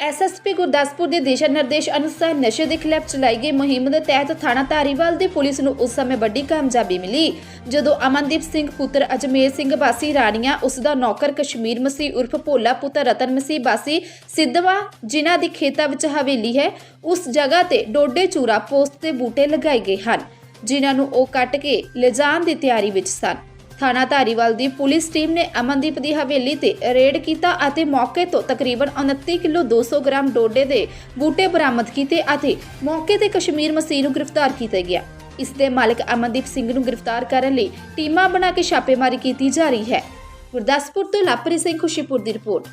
SSP Gurdaspur ਦੇ ਦਿਸ਼ਾ ਨਿਰਦੇਸ਼ ਅਨੁਸਾਰ ਨਸ਼ੇ ਦੇ ਖਿਲਾਫ ਚਲਾਈ ਗਈ ਮੁਹਿੰਮ ਦੇ ਤਹਿਤ ਥਾਣਾ ਧਾਰੀਵਾਲ ਦੀ ਪੁਲਿਸ ਨੂੰ ਉਸ ਸਮੇਂ ਵੱਡੀ ਕਾਮਯਾਬੀ ਮਿਲੀ। ਜਦੋਂ ਅਮਨਦੀਪ ਸਿੰਘ ਪੁੱਤਰ ਅਜਮੇਰ ਸਿੰਘ ਬਾਸੀ ਰਾਣੀਆਂ, ਉਸ ਦਾ ਨੌਕਰ ਕਸ਼ਮੀਰ ਮਸੀਹ ਉਰਫ ਭੋਲਾ ਪੁੱਤਰ ਰਤਨ ਮਸੀਹ ਬਾਸੀ ਸਿੱਧਵਾ, ਜਿਨ੍ਹਾਂ ਦੀ ਖੇਤਾਂ ਵਿੱਚ ਹਵੇਲੀ ਹੈ, ਉਸ ਜਗ੍ਹਾ ਤੇ ਡੋਡੇ ਚੂਰਾ ਪੋਸਟ ਤੇ ਬੂਟੇ ਲਗਾਏ ਗਏ ਹਨ, ਜਿਨ੍ਹਾਂ ਨੂੰ ਉਹ ਕੱਟ ਕੇ ਲਿਜਾਣ ਦੀ ਤਿਆਰੀ ਵਿੱਚ ਸਨ। ਥਾਣਾ ਧਾਰੀਵਾਲ ਦੀ ਪੁਲਿਸ ਟੀਮ ਨੇ ਅਮਨਦੀਪ ਦੀ ਹਵੇਲੀ ਤੇ ਰੇਡ ਕੀਤਾ ਅਤੇ ਮੌਕੇ ਤੋਂ ਤਕਰੀਬਨ 29 ਕਿਲੋ 200 ਗ੍ਰਾਮ ਡੋਡੇ ਦੇ ਬੂਟੇ ਬਰਾਮਦ ਕੀਤੇ ਅਤੇ ਮੌਕੇ ਤੇ ਕਸ਼ਮੀਰ ਮਸੀਹ ਨੂੰ ਗ੍ਰਿਫਤਾਰ ਕੀਤਾ ਗਿਆ। ਇਸ ਦੇ ਮਾਲਕ ਅਮਨਦੀਪ ਸਿੰਘ ਨੂੰ ਗ੍ਰਿਫਤਾਰ ਕਰਨ ਲਈ ਟੀਮਾਂ ਬਣਾ ਕੇ ਛਾਪੇਮਾਰੀ ਕੀਤੀ ਜਾ ਰਹੀ ਹੈ। ਗੁਰਦਾਸਪੁਰ ਤੋਂ ਲਾਪਰੀ ਸਿੰਘ ਖੁਸ਼ੀਪੁਰ ਦੀ ਰਿਪੋਰਟ।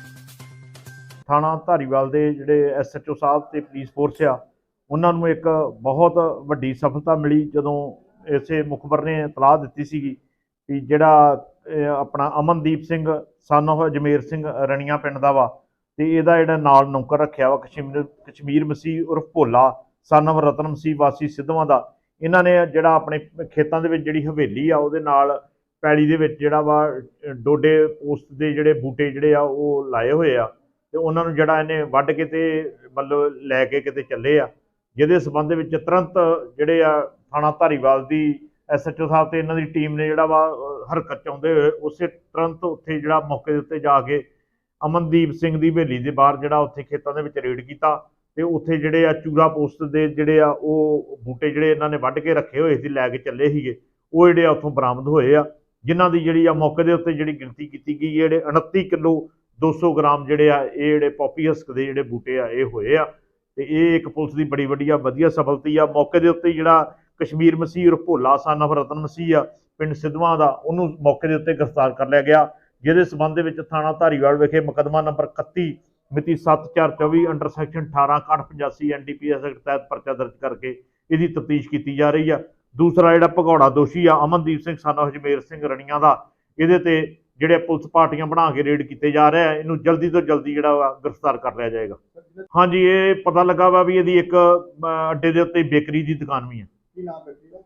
ਥਾਣਾ ਧਾਰੀਵਾਲ ਦੇ ਜਿਹੜੇ ਐਸਐਚਓ ਸਾਹਿਬ ਤੇ ਪੁਲਿਸ ਫੋਰਸ ਆ, ਉਹਨਾਂ ਨੂੰ ਇੱਕ ਬਹੁਤ ਵੱਡੀ ਸਫਲਤਾ ਮਿਲੀ ਜਦੋਂ ਇਸੇ ਮੁਖਬਰ ਨੇ ਇਤਲਾਹ ਦਿੱਤੀ ਸੀਗੀ ਵੀ ਜਿਹੜਾ ਆਪਣਾ ਅਮਨਦੀਪ ਸਿੰਘ ਸਨ of ਅਜਮੇਰ ਸਿੰਘ ਰਣੀਆਂ ਪਿੰਡ ਦਾ ਵਾ, ਤੇ ਇਹਦਾ ਜਿਹੜਾ ਨਾਲ ਨੌਕਰ ਰੱਖਿਆ ਵਾ ਕਸ਼ਮੀਰ ਕਸ਼ਮੀਰ ਮਸੀਹ ਉਰਫ ਭੋਲਾ ਸਨ of ਰਤਨ ਮਸੀਹ ਵਾਸੀ ਸਿੱਧਵਾਂ ਦਾ, ਇਹਨਾਂ ਨੇ ਜਿਹੜਾ ਆਪਣੇ ਖੇਤਾਂ ਦੇ ਵਿੱਚ ਜਿਹੜੀ ਹਵੇਲੀ ਆ, ਉਹਦੇ ਨਾਲ ਪੈਲੀ ਦੇ ਵਿੱਚ ਜਿਹੜਾ ਵਾ ਡੋਡੇ ਪੋਸਟ ਦੇ ਜਿਹੜੇ ਬੂਟੇ ਜਿਹੜੇ ਆ, ਉਹ ਲਾਏ ਹੋਏ ਆ, ਤੇ ਉਹਨਾਂ ਨੂੰ ਜਿਹੜਾ ਇਹਨੇ ਵੱਢ ਕੇ ਤੇ ਮਤਲਬ ਲੈ ਕੇ ਕਿਤੇ ਚੱਲੇ ਆ, ਜਿਹਦੇ ਸਬੰਧ ਵਿੱਚ ਤੁਰੰਤ ਜਿਹੜੇ ਆ ਥਾਣਾ ਧਾਰੀਵਾਲ ਦੀ ਐਸਐਚਓ ਸਾਹਿਬ ਤੇ ਇਹਨਾਂ ਦੀ ਟੀਮ ਨੇ ਜਿਹੜਾ ਵਾ ਹਰਕਤ ਚ ਆਉਂਦੇ ਹੋਏ ਉਸੇ ਤੁਰੰਤ ਉੱਥੇ ਜਿਹੜਾ ਮੌਕੇ ਦੇ ਉੱਤੇ ਜਾ ਕੇ ਅਮਨਦੀਪ ਸਿੰਘ ਦੀ ਹਵੇਲੀ ਦੇ ਬਾਹਰ ਜਿਹੜਾ ਉੱਥੇ ਖੇਤਾਂ ਦੇ ਵਿੱਚ ਰੇਡ ਕੀਤਾ ਤੇ ਉੱਥੇ ਜਿਹੜੇ ਆ ਚੂਰਾ ਪੋਸਟ ਦੇ ਜਿਹੜੇ ਆ ਉਹ ਬੂਟੇ ਜਿਹੜੇ ਇਹਨਾਂ ਨੇ ਵੱਢ ਕੇ ਰੱਖੇ ਹੋਏ ਸੀ, ਲੈ ਕੇ ਚੱਲੇ ਸੀਗੇ, ਉਹ ਜਿਹੜੇ ਆ ਉੱਥੋਂ ਬਰਾਮਦ ਹੋਏ ਆ, ਜਿਨ੍ਹਾਂ ਦੀ ਜਿਹੜੀ ਆ ਮੌਕੇ ਦੇ ਉੱਤੇ ਜਿਹੜੀ ਗਿਣਤੀ ਕੀਤੀ ਗਈ ਜਿਹੜੇ 29 ਕਿਲੋ 200 ਗ੍ਰਾਮ ਜਿਹੜੇ ਆ, ਇਹ ਜਿਹੜੇ ਪੌਪੀ ਹਸਕ ਦੇ ਜਿਹੜੇ ਬੂਟੇ ਆ, ਇਹ ਹੋਏ ਆ ਤੇ ਇਹ ਇੱਕ ਪੁਲਿਸ ਦੀ ਬੜੀ ਵੱਡੀ ਆ ਵਧੀਆ ਸਫਲਤੀ ਆ, ਮੌਕੇ ਦੇ ਉੱਤੇ ਜਿਹੜਾ ਕਸ਼ਮੀਰ ਮਸੀਹ ਔਰ ਭੋਲਾ ਸਨ of ਰਤਨ ਮਸੀਹ ਆ, ਪਿੰਡ ਸਿੱਧਵਾਂ ਦਾ, ਉਹਨੂੰ ਮੌਕੇ ਦੇ ਉੱਤੇ ਗ੍ਰਿਫਤਾਰ ਕਰ ਲਿਆ ਗਿਆ। ਜਿਹਦੇ ਸਬੰਧ ਵਿੱਚ ਥਾਣਾ ਧਾਰੀਵਾਲ ਵਿਖੇ ਮੁਕੱਦਮਾ ਨੰਬਰ 31 ਮਿਤੀ 7424 ਅੰਡਰ ਸੈਕਸ਼ਨ 1885 ਐਨਡੀਪੀਐਸ ਐਕਟ ਤਹਿਤ ਪਰਚਾ ਦਰਜ ਕਰਕੇ ਇਹਦੀ ਤਫਤੀਸ਼ ਕੀਤੀ ਜਾ ਰਹੀ ਆ। ਦੂਸਰਾ ਜਿਹੜਾ ਭਗੌੜਾ ਦੋਸ਼ੀ ਆ, ਅਮਨਦੀਪ ਸਿੰਘ ਸਨ ਹਜਮੇਰ ਸਿੰਘ ਰਣੀਆਂ ਦਾ, ਇਹਦੇ ਤੇ ਜਿਹੜੇ ਪੁਲਿਸ ਪਾਰਟੀਆਂ ਬਣਾ ਕੇ ਰੇਡ ਕੀਤੇ ਜਾ ਰਹੇ ਆ, ਇਹਨੂੰ ਜਲਦੀ ਤੋਂ ਜਲਦੀ ਜਿਹੜਾ ਵਾ ਗ੍ਰਿਫਤਾਰ ਕਰ ਲਿਆ ਜਾਏਗਾ। ਹਾਂਜੀ, ਇਹ ਪਤਾ ਲੱਗਾ ਵਾ ਵੀ ਇਹਦੀ ਇੱਕ ਅੱਡੇ ਦੇ ਉੱਤੇ ਬੇਕਰੀ ਦੀ ਦੁਕਾਨ ਵੀ ਹੈ ਕੀ ਨਾਮ ਬੇਟੀ ਦਾ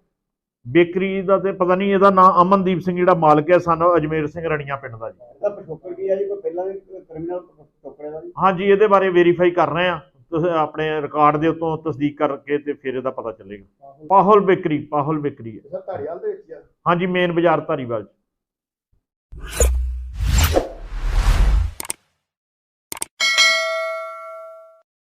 ਬੇਕਰੀ ਦਾ ਤੇ ਪਤਾ ਨਹੀਂ ਇਹਦਾ ਨਾਮ ਅਮਨਦੀਪ ਸਿੰਘ ਜਿਹੜਾ ਮਾਲਕ ਹੈ ਸਾਨੂੰ ਅਜਮੇਰ ਸਿੰਘ ਰਣੀਆਂ ਪਿੰਡ ਦਾ ਜੀ। ਇਹਦਾ ਪਿਛੋਕੜ ਕੀ ਹੈ ਜੀ? ਕੋਈ ਪਹਿਲਾਂ ਵੀ ਕ੍ਰਿਮੀਨਲ ਪਿਛੋਕੜੇ ਦਾ ਜੀ? ਹਾਂਜੀ ਇਹਦੇ ਬਾਰੇ ਵੈਰੀਫਾਈ ਕਰ ਰਹੇ ਆ ਤੁਸੀਂ ਆਪਣੇ ਰਿਕਾਰਡ ਦੇ ਉੱਤੋਂ ਤਸਦੀਕ ਕਰਕੇ ਤੇ ਫਿਰ ਇਹਦਾ ਪਤਾ ਚੱਲੇਗਾ। ਪਾਹੁਲ। ਬੇਕਰੀ ਪਾਹੁਲ ਬੇਕਰੀ ਹੈ। ਸਰ ਧਾਰੀਵਾਲ ਦੇ ਵਿੱਚ ਹੀ ਆ। ਹਾਂਜੀ ਮੇਨ ਬਾਜ਼ਾਰ ਧਾਰੀਵਾਲ 'ਚ।